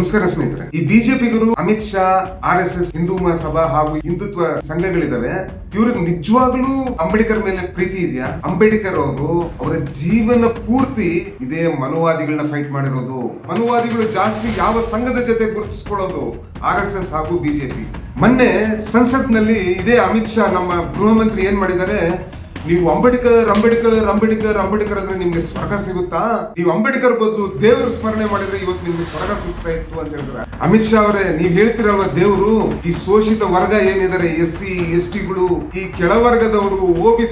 ನಮಸ್ಕಾರ ಸ್ನೇಹಿತರೆ. ಈ ಬಿಜೆಪಿಗರು Amit Shah, R S S, Hindu Mahasabha ಹಾಗೂ ಹಿಂದುತ್ವ ಸಂಘಗಳಿದಾವೆ ಇವ್ರಿಗೆ ನಿಜವಾಗ್ಲೂ ಅಂಬೇಡ್ಕರ್ ಮೇಲೆ ಪ್ರೀತಿ ಇದೆಯಾ? ಅಂಬೇಡ್ಕರ್ ಅವರು ಅವರ ಜೀವನ ಪೂರ್ತಿ ಇದೇ ಮನುವಾದಿಗಳನ್ನ ಫೈಟ್ ಮಾಡಿರೋದು. ಮನುವಾದಿಗಳು ಜಾಸ್ತಿ ಯಾವ ಸಂಘದ ಜೊತೆ ಗುರುತಿಸ್ಕೊಳ್ಳೋದು? ಆರ್ ಎಸ್ ಎಸ್ ಹಾಗೂ ಬಿಜೆಪಿ ಮೊನ್ನೆ ಸಂಸತ್ನಲ್ಲಿ ಇದೇ ಅಮಿತ್ ಶಾ ನಮ್ಮ ಗೃಹ ಮಂತ್ರಿ ಏನ್ ಮಾಡಿದ್ದಾರೆ? ನೀವು ಅಂಬೇಡ್ಕರ್ ಅಂಬೇಡ್ಕರ್ ಅಂಬೇಡ್ಕರ್ ಅಂಬೇಡ್ಕರ್ ಅಂದ್ರೆ ನಿಮ್ಗೆ ಸ್ವರ್ಗ ಸಿಗುತ್ತಾ? ನೀವು ಅಂಬೇಡ್ಕರ್ ಬಂದು ದೇವ್ರ ಸ್ಮರಣೆ ಮಾಡಿದ್ರೆ ಇವತ್ತು ನಿಮ್ಗೆ ಸ್ವರ್ಗ ಸಿಗ್ತಾ ಇತ್ತು ಅಂತ ಹೇಳಿದ್ರೆ ಅಮಿತ್ ಶಾ ಅವರೇ, ನೀವ್ ಹೇಳ್ತಿರಲ್ವ ದೇವರು, ಈ ಶೋಷಿತ ವರ್ಗ ಏನಿದ್ದಾರೆ ಎಸ್ ಸಿ, ಎಸ್ ಟಿಗಳು, ಈ ಕೆಳವರ್ಗದವರು ಒ ಬಿ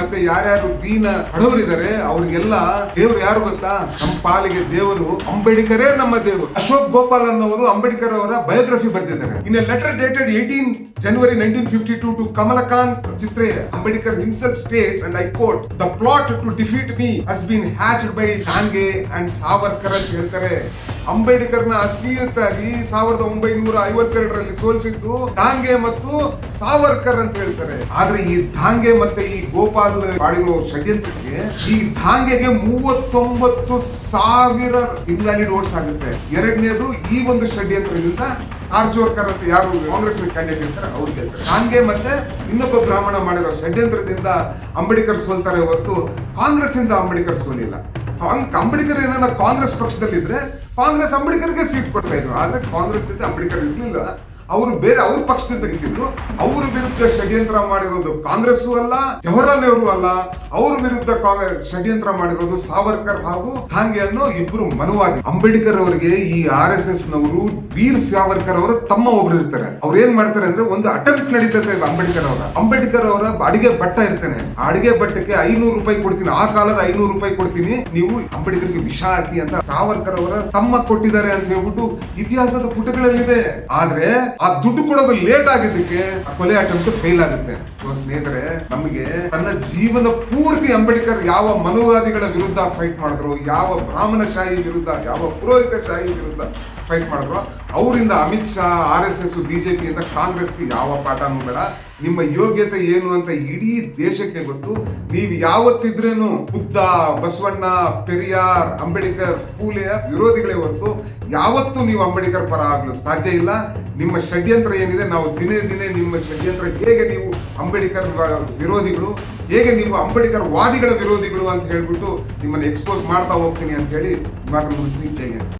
ಮತ್ತೆ ಯಾರ್ಯಾರು ದೀನ ಬಡವರಿದ್ದಾರೆ ಅವ್ರಿಗೆಲ್ಲ ದೇವ್ರು ಯಾರು ಗೊತ್ತಾ? ನಮ್ಮ ಪಾಲಿಗೆ ದೇವರು, ಅಂಬೇಡ್ಕರೇ ನಮ್ಮ ದೇವರು. ಅಶೋಕ್ ಗೋಪಾಲ್ ಅನ್ನೋರು ಅಂಬೇಡ್ಕರ್ ಅವರ ಬಯೋಗ್ರಫಿ ಬರೆದಿದ್ದಾರೆ. ಇನ್ನ letter dated eighteen January nineteen fifty two to Kamalakant Chitre Ambedkar himself states and I quote the plot to defeat me has been hatched by Dange and Savarkar ಅಂತ ಹೇಳ್ತಾರೆ. ಅಂಬೇಡ್ಕರ್ನ ಅಸೀಯತಾಗಿ ಸಾವಿರದ ಒಂಬೈನೂರ ಐವತ್ತೆರಡರಲ್ಲಿ ಸೋಲಿಸಿದ್ದು ದಾಂಗೆ ಮತ್ತು ಸಾವರ್ಕರ್ ಅಂತ ಹೇಳ್ತಾರೆ. ಆದ್ರೆ ಈ ಧಾಂಗೆ ಮತ್ತೆ ಈ ಗೋಪಾಲ್ ಮಾಡಿರೋ ಷಡ್ಯಂತ್ರಕ್ಕೆ ಈ ದಾಂಗೆಗೆ ಮೂವತ್ತೊಂಬತ್ತು ಸಾವಿರ ಇನ್ವ್ಯಾಲಿಡ್ ವೋಟ್ಸ್ ಆಗುತ್ತೆ. ಎರಡನೇದು ಈ ಒಂದು ಷಡ್ಯಂತ್ರದಿಂದ ಕಾರ್ಜೋರ್ಕರ್ ಅಂತ ಯಾರು ಕಾಂಗ್ರೆಸ್ ಕ್ಯಾಂಡಿಡೇಟ್ ಇರ್ತಾರೆ ಅವ್ರು ಗೆಲ್ತಾರೆ. ಹಂಗೆ ಮತ್ತೆ ಇನ್ನೊಬ್ಬ ಬ್ರಾಹ್ಮಣ ಮಾಡಿರೋ ಷಡ್ಯಂತ್ರದಿಂದ ಅಂಬೇಡ್ಕರ್ ಸೋಲ್ತಾರೆ ಹೊರತು ಕಾಂಗ್ರೆಸ್ ಇಂದ ಅಂಬೇಡ್ಕರ್ ಸೋಲಿಲ್ಲ. ಅಂಬೇಡ್ಕರ್ ಏನಾರ ಕಾಂಗ್ರೆಸ್ ಪಕ್ಷದಲ್ಲಿದ್ರೆ ಕಾಂಗ್ರೆಸ್ ಅಂಬೇಡ್ಕರ್ಗೆ ಸೀಟ್ ಕೊಡ್ತಾ ಇದ್ರು. ಆದ್ರೆ ಕಾಂಗ್ರೆಸ್ ಜೊತೆ ಅಂಬೇಡ್ಕರ್ ಇರ್ಲಿಲ್ಲ. ಅವರು ಬೇರೆ ಅವ್ರ ಪಕ್ಷದಿಂದ ಗೆದ್ದಿದ್ರು ಅವ್ರ ವಿರುದ್ಧ ಷಡ್ಯಂತ್ರ ಮಾಡಿರೋದು ಕಾಂಗ್ರೆಸ್ ಅಲ್ಲ ಜವಾಹರ್ಲಾಲ್ ನೆಹರು ಅಲ್ಲ. ಅವ್ರ ವಿರುದ್ಧ ಷಡ್ಯಂತ್ರ ಮಾಡಿರೋದು ಸಾವರ್ಕರ್ ಹಾಗೂ ಹಾಂಗೆ ಅನ್ನೋ ಇಬ್ರು ಮನವಾಗಿ. ಅಂಬೇಡ್ಕರ್ ಅವರಿಗೆ ಈ ಆರ್ ಎಸ್ ಎಸ್ ನವರು ವೀರ್ ಸಾವರ್ಕರ್ ಅವರ ತಮ್ಮ ಒಬ್ರು ಇರ್ತಾರೆ. ಅವ್ರು ಏನ್ ಮಾಡ್ತಾರೆ ಅಂದ್ರೆ ಒಂದು ಅಟೆಂಪ್ಟ್ ನಡೀತದೆ ಅಂಬೇಡ್ಕರ್ ಅವರ? ಅಂಬೇಡ್ಕರ್ ಅವರ ಅಡಿಗೆ ಬಟ್ಟ ಇರ್ತಾನೆ. ಅಡಿಗೆ ಬಟ್ಟಕ್ಕೆ ಐನೂರು ರೂಪಾಯಿ ಕೊಡ್ತೀನಿ. ಆ ಕಾಲದ ಐನೂರು ರೂಪಾಯಿ ಕೊಡ್ತೀನಿ. ನೀವು ಅಂಬೇಡ್ಕರ್ಗೆ ವಿಷ ಹಾಕಿ ಅಂತ ಸಾವರ್ಕರ್ ಅವರ ತಮ್ಮ ಕೊಟ್ಟಿದ್ದಾರೆ ಅಂತ ಹೇಳ್ಬಿಟ್ಟು ಇತಿಹಾಸದ ಪುಟಗಳಲ್ಲಿದೆ. ಆದ್ರೆ ಆ ದುಡ್ಡು ಕೊಡೋದು ಲೇಟ್ ಆಗಿದ್ದಕ್ಕೆ ಆ ಕೊಲೆ ಅಟೆಂಪ್ಟ್ ಫೇಲ್ ಆಗುತ್ತೆ. ಸೊ ಸ್ನೇಹಿತರೆ, ನಮಗೆ ತನ್ನ ಜೀವನ ಪೂರ್ತಿ ಅಂಬೇಡ್ಕರ್ ಯಾವ ಮನುವಾದಿಗಳ ವಿರುದ್ಧ ಫೈಟ್ ಮಾಡಿದ್ರು, ಯಾವ ಬ್ರಾಹ್ಮಣ ಶಾಹಿ ವಿರುದ್ಧ, ಯಾವ ಪುರೋಹಿತ ಶಾಹಿ ವಿರುದ್ಧ ಫೈಟ್ ಮಾಡಿದ್ರು, ಅವರಿಂದ Amit Shah, R S S ಬಿಜೆಪಿಯಿಂದ ಕಾಂಗ್ರೆಸ್ಗೆ ಯಾವ ಪಾಠನೂ ಬೇಡ. ನಿಮ್ಮ ಯೋಗ್ಯತೆ ಏನು ಅಂತ ಇಡೀ ದೇಶಕ್ಕೆ ಗೊತ್ತು. ನೀವು ಯಾವತ್ತಿದ್ರೇನು ಬುದ್ಧ, ಬಸವಣ್ಣ, ಪೆರಿಯಾರ್, ಅಂಬೇಡ್ಕರ್, ಫೂಲೆಯ ವಿರೋಧಿಗಳೇ ಹೊರತು ಯಾವತ್ತೂ ನೀವು ಅಂಬೇಡ್ಕರ್ ಪರ ಆಗಲು ಸಾಧ್ಯ ಇಲ್ಲ. ನಿಮ್ಮ ಷಡ್ಯಂತ್ರ ಏನಿದೆ, ನಾವು ದಿನೇ ದಿನೇ ನಿಮ್ಮ ಷಡ್ಯಂತ್ರ ಹೇಗೆ ನೀವು ಅಂಬೇಡ್ಕರ್ ವಿರೋಧಿಗಳು, ಹೇಗೆ ನೀವು ಅಂಬೇಡ್ಕರ್ ವಾದಿಗಳ ವಿರೋಧಿಗಳು ಅಂತ ಹೇಳ್ಬಿಟ್ಟು ನಿಮ್ಮನ್ನು ಎಕ್ಸ್ಪೋಸ್ ಮಾಡ್ತಾ ಹೋಗ್ತೀನಿ ಅಂತ ಹೇಳಿ ಮಾತ್ರ ಮುಗಿಸ್ತೀನಿ ಜೈ.